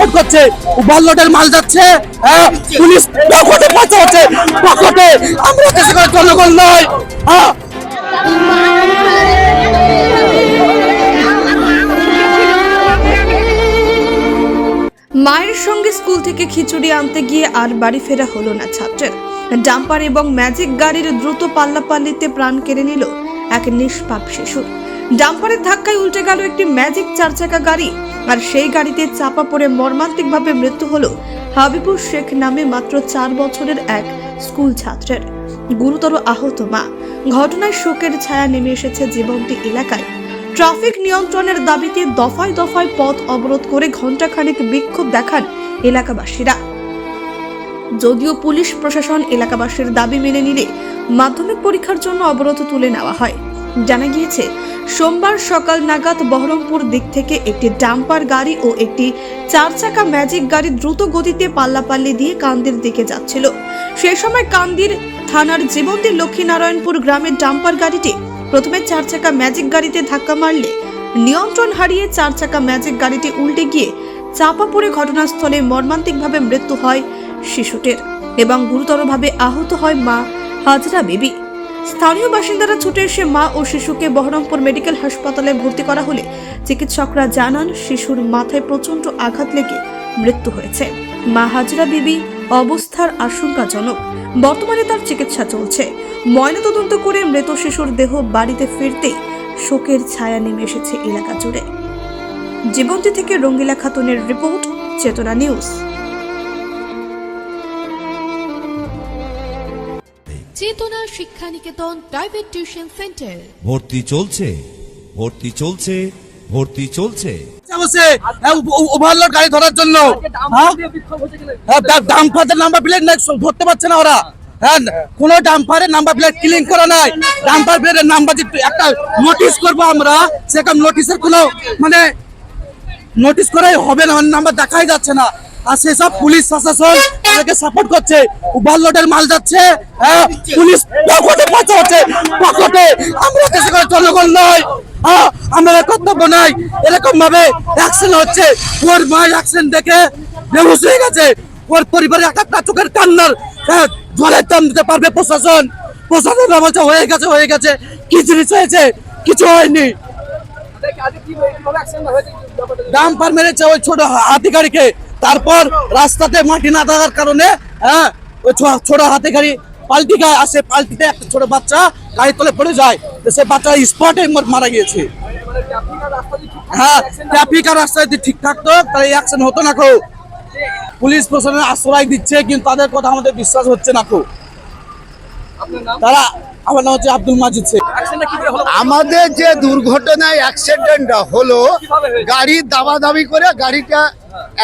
Support করছে ওভারলোডের মাল যাচ্ছে হ্যাঁ পুলিশ পকেটে পয়সা হচ্ছে পকেটে আমরা দেশে করে জনগণ নয় হ্যাঁ। মায়ের সঙ্গে স্কুল থেকে খিচুড়ি আনতে গিয়ে আর বাড়ি ফেরা হলো না ছাত্রের। ডাম্পার এবং ম্যাজিক গাড়ির দ্রুত পাল্লাপাল্লিতে প্রাণ কেড়ে নিল এক নিষ্পাপ শিশুর ডাম্পারের ধাক্কায় উল্টে গেল একটি ম্যাজিক চার চাকা গাড়ি, আর সেই গাড়িতে চাপা পড়ে মর্মান্তিকভাবে মৃত্যু হলো হাবিবুর শেখ নামে মাত্র চার বছরের এক স্কুল ছাত্রের। গুরুতর আহত মা। ঘটনায় শোকের ছায়া নেমে এসেছে জীবনটি এলাকায়। ট্রাফিক নিয়ন্ত্রণের দাবিতে দফায় দফায় পথ অবরোধ করে ঘণ্টাখানেক বিক্ষোভ দেখান এলাকাবাসীরা। যদিও পুলিশ, প্রশাসন এলাকাবাসীর দাবি মেনে নিলে মাধ্যমিক পরীক্ষার জন্য অবরোধ তুলে নেওয়া হয়। জানা গিয়েছে, সোমবার সকাল নাগাদ বহরমপুর দিক থেকে একটি ডাম্পার গাড়ি ও একটি চার চাকা ম্যাজিক গাড়ি দ্রুত গতিতে পাল্লাপাল্লি দিয়ে কান্দির দিকে যাচ্ছিল। সেই সময় কান্দির থানার জীবন্তী লক্ষ্মীনারায়ণপুর গ্রামের ডাম্পার গাড়িটি প্রথমে চার চাকা ম্যাজিক গাড়িতে ধাক্কা মারলে নিয়ন্ত্রণ হারিয়ে চার চাকা ম্যাজিক গাড়িটি উল্টে গিয়ে চাপা পড়ে ঘটনাস্থলে মর্মান্তিকভাবে মৃত্যু হয় শিশুটির এবং গুরুতরভাবে আহত হয় মা হাজরা বেবি। স্থানীয় বাসিন্দারা ছুটে এসে মা ও শিশুকে বহরমপুর মেডিকেল হাসপাতালে ভর্তি করা হলে চিকিৎসকরা জানান শিশুর মাথায় প্রচণ্ড আঘাত লেগে মৃত্যু হয়েছে। মা হাজরা বিবি অবস্থার আশঙ্কাজনক। বর্তমানে তার চিকিৎসা চলছে। ময়নাতদন্ত করে মৃত শিশুর দেহ বাড়িতে ফিরতেই শোকের ছায়া নেমে এসেছে এলাকা জুড়ে। জীবন্তী থেকে রঙ্গিলা খাতুনের রিপোর্ট, চেতনা নিউজ। চেতনা Shiksha Niketan private tuition centre. ভর্তি চলছে ভর্তি চলছে ভর্তি চলছে। বসে ওভারলোড গাড়ি ধরার জন্য। হ্যাঁ হ্যাঁ, ডাম্পারের নাম্বার প্লেট নাই ধরতে পারছে না ওরা। হ্যাঁ কোনো ডাম্পারের নাম্বার প্লেট ক্লিন করা নাই। ডাম্পার প্লেটের নাম্বার যে একটা নোটিশ করব আমরা সেরকম নোটিশের কোনো মানে নোটিশ করাই হবে না মানে নাম্বার দেখাই যাচ্ছে না। আর সেসব পুলিশ প্রশাসন তাদেরকে সাপোর্ট করছে। ওভারলোডের মাল যাচ্ছে হ্যাঁ পুলিশ পকেটে পয়সা হচ্ছে পকেটে। আমরা দেশে করে জনগণ নয় হ্যাঁ আমাদের কর্তব্য নাই এরকম ভাবে অ্যাকশন হচ্ছে। ওর মায়ের অ্যাকশন দেখে বেহুশ হয়ে গেছে। ওর পরিবারে এক একটা চোখের কান্নার হ্যাঁ, জলের দাম দিতে পারবে প্রশাসন। প্রশাসনরা বলছে হয়ে গেছে হয়ে গেছে। কি জিনিস হয়েছে কিছু হয়নি। দাম ডাম্পার মেরেছে ওই ছোট গাড়িকে তারপর রাস্তাতে মাটি না থাকার কারণে হ্যাঁ ছোট হাতি গাড়ি পাল্টি গায়ে আসে পাল্টিতে একটা ছোট বাচ্চা গাড়ি তলে পড়ে যায়। তো সে বাচ্চা স্পটে মারা গিয়েছে। হ্যাঁ ট্রাফিক আর রাস্তা যদি ঠিক থাকতো, তাহলে অ্যাকশন হতো না কো পুলিশ প্রশাসনের আশ্রয় দিচ্ছে, কিন্তু তাদের কথা আমাদের বিশ্বাস হচ্ছে না কো তারা আমার নাম হচ্ছে আব্দুল মাজিদ শেখ। আমাদের যে দুর্ঘটনায় অ্যাক্সিডেন্টটা হলো গাড়ি দাবাদাবি করে গাড়িটা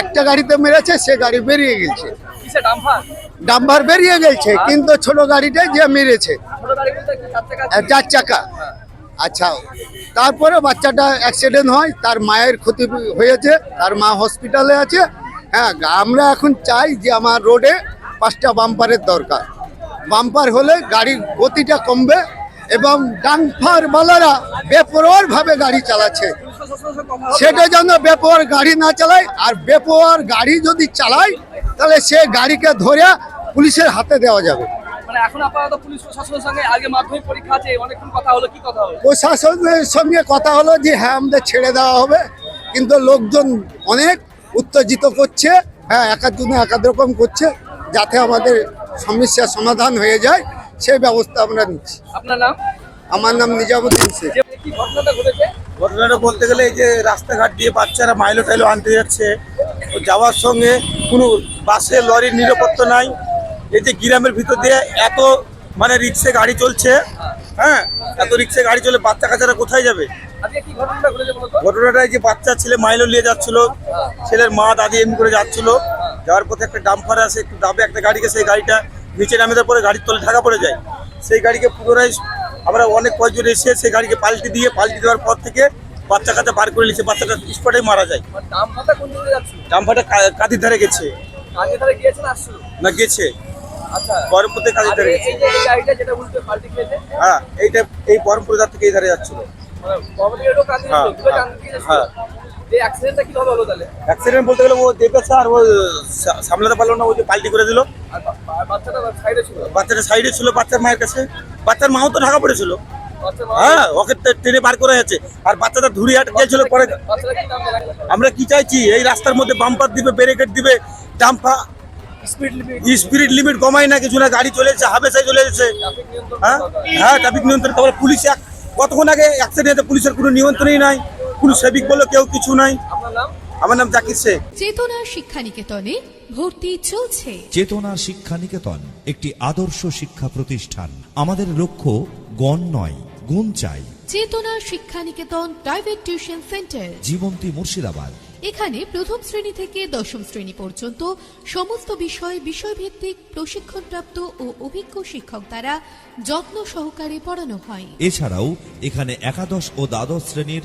একটা গাড়িতে মেরেছে সে গাড়ি বেরিয়ে গেছে। ডাম্বার বেরিয়ে গেছে কিন্তু ছোট গাড়িটা যে মেরেছে। চার চাকা? আচ্ছা তারপরে বাচ্চাটা অ্যাক্সিডেন্ট হয় তার মায়ের ক্ষতি হয়েছে তার মা হসপিটালে আছে। হ্যাঁ আমরা এখন চাই যে আমার রোডে পাঁচটা বাম্পারের দরকার। বাম্পার হলে গাড়ির গতিটা কমবে এবং ডাম্পার বালারা বেপরোয়ার ভাবে গাড়ি চালাচ্ছে। সেটা যেন বেপরোয়ার গাড়ি না চালায় আর বেপরোয়ার গাড়ি যদি চালায় তাহলে সে গাড়িকে ধরে পুলিশের হাতে দেওয়া যাবে। মানে প্রশাসনের সঙ্গে কথা হলো যে হ্যাঁ আমাদের ছেড়ে দেওয়া হবে কিন্তু লোকজন অনেক উত্তেজিত করছে হ্যাঁ একাধজনে একাধ রকম করছে যাতে আমাদের সমস্যার সমাধান হয়ে যায় সেই ব্যবস্থা আমরা নিচ্ছি। আপনার নাম? আমার নাম নিজামুদ্দিন শেখ। ঘটনাটা বলতে গেলে এই যে রাস্তাঘাট দিয়ে বাচ্চারা মাইলো টাইলো আনতে যাচ্ছে যাওয়ার সঙ্গে কোনো বাসে লরির নিরাপত্তা নাই। এই যে গ্রামের ভিতর দিয়ে এত মানে রিক্সে গাড়ি চলছে হ্যাঁ? এত রিক্সে গাড়ি চলে বাচ্চা কাচ্চারা কোথায় যাবে? ঘটনাটা এই যে বাচ্চা ছেলে মাইলো নিয়ে যাচ্ছিল ছেলের মা দাদি এমনি করে যাচ্ছিল। যাওয়ার পথে একটা ডাম্পার আসে একটু দাবে একটা গাড়িকে সেই গাড়িটা নিচে নামে দেওয়ার পরে গাড়ির তলে ঢাকা পড়ে যায়। সেই গাড়িকে পুনরায় আমরা অনেক কয়েকজন এসে সেই গাড়িকে পাল্টি দিয়ে পাল্টে দেওয়ার পর থেকে বাচ্চা কাচ্চা বার করে নিচ্ছে বাচ্চাটা স্পটেই মারা যায়। ডাম্পারটা কাঁদির ধারে গেছে। না গেছে। আচ্ছা। ধারে গেছে। হ্যাঁ এইটা এই বহরমপুর ধার থেকে এই ধারে যাচ্ছিল। হ্যাঁ হ্যাঁ, অ্যাক্সিডেন্ট বলতে গেলে ও দেখেছে আর ও সামলাতে পারল না ও যে পাল্টি করে দিল। বাচ্চাটা সাইডে ছিল? বাচ্চার মায়ের কাছে। বাচ্চার মাও তো ঢাকা পড়েছিল। হ্যাঁ ওকে টেনে বার করে আছে আর বাচ্চাটা ধুরি আটকে গেছিল পরে আমরা কি চাইছি? এই রাস্তার মধ্যে বাম্পার দিবে ব্যারিকেড দিবে ডাম্পা স্পিড লিমিট কমায় না কিছু না গাড়ি চলে যাচ্ছে হাবেসাই চলে যাচ্ছে হ্যাঁ হ্যাঁ ট্রাফিক নিয়ন্ত্রণ তারপরে পুলিশ কতক্ষণ আগে অ্যাক্সিডেন্টে পুলিশের কোনো নিয়ন্ত্রণই নাই। কোনো সেবিক বলে কেউ কিছু নাই। আমার নাম জাকির শেখ। চেতনা শিক্ষা নিকেতনে ভর্তি চলছে। চেতনা শিক্ষা নিকেতন একটি আদর্শ শিক্ষা প্রতিষ্ঠান। আমাদের লক্ষ্য গণ নয় গুণ চাই। Chetana Shiksha Niketan private tuition centre. Jibanti Murshidabad. এখানে প্রথম শ্রেণি থেকে দশম শ্রেণি পর্যন্ত সমস্ত বিষয় বিষয়ভিত্তিক প্রশিক্ষণপ্রাপ্ত ও অভিজ্ঞ শিক্ষক দ্বারা যত্ন সহকারে পড়ানো হয়। এছাড়াও এখানে একাদশ ও দ্বাদশ শ্রেণির